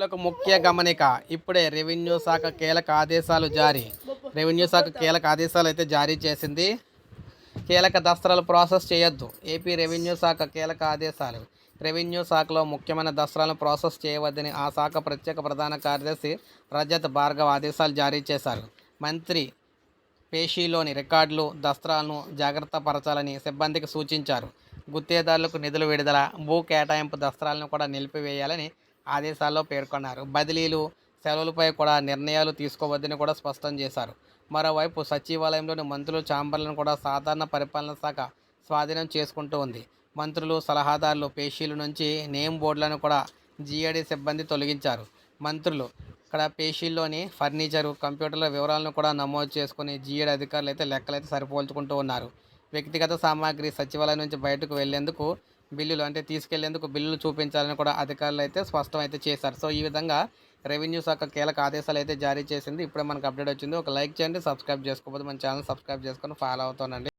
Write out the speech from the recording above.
రైతులకు ముఖ్య గమనిక ఇప్పుడే రెవెన్యూ శాఖ కీలక ఆదేశాలు జారీ. రెవెన్యూ శాఖ కీలక ఆదేశాలు అయితే జారీ చేసింది. కీలక దస్త్రాలు ప్రాసెస్ చేయొద్దు. ఏపీ రెవెన్యూ శాఖ కీలక ఆదేశాలు. రెవెన్యూ శాఖలో ముఖ్యమైన దస్త్రాలను ప్రాసెస్ చేయవద్దని ఆ శాఖ ప్రత్యేక ప్రధాన కార్యదర్శి రజత్ భార్గవ్ ఆదేశాలు జారీ చేశారు. మంత్రి పేషీలోని రికార్డులు దస్త్రాలను జాగ్రత్త పరచాలని సిబ్బందికి సూచించారు. గుత్తేదారులకు నిధుల విడుదల భూ కేటాయింపు దస్త్రాలను కూడా నిలిపివేయాలని ఆదేశాల్లో పేర్కొన్నారు. బదిలీలు సెలవులపై కూడా నిర్ణయాలు తీసుకోవద్దని కూడా స్పష్టం చేశారు. మరోవైపు సచివాలయంలోని మంత్రులు ఛాంబర్లను కూడా సాధారణ పరిపాలన శాఖ స్వాధీనం చేసుకుంటూ ఉంది. మంత్రులు సలహాదారులు పేషీల నుంచి నేమ్ బోర్డులను కూడా జీఏడీ సిబ్బంది తొలగించారు. మంత్రులు ఇక్కడ పేషీల్లోని ఫర్నిచరు కంప్యూటర్ల వివరాలను కూడా నమోదు చేసుకుని జీఏడీ అధికారులు అయితే లెక్కలైతే సరిపోల్చుకుంటూ ఉన్నారు. వ్యక్తిగత సామాగ్రి సచివాలయం నుంచి బయటకు వెళ్ళేందుకు బిల్లులు అంటే తీసుకెళ్ళేందుకు బిల్లులు చూపించాలని కూడా అధికారులు అయితే స్పష్టం అయితే చేశారు. సో ఈ విధంగా రెవెన్యూ శాఖ కీలక ఆదేశాలు అయితే జారీ చేసింది. ఇప్పుడే మనకు అప్డేట్ వచ్చింది. ఒక లైక్ చేయండి సబ్స్క్రైబ్ చేసుకోకపోతే మన ఛానల్ సబ్స్క్రైబ్ చేసుకొని ఫాలో అవుతానండి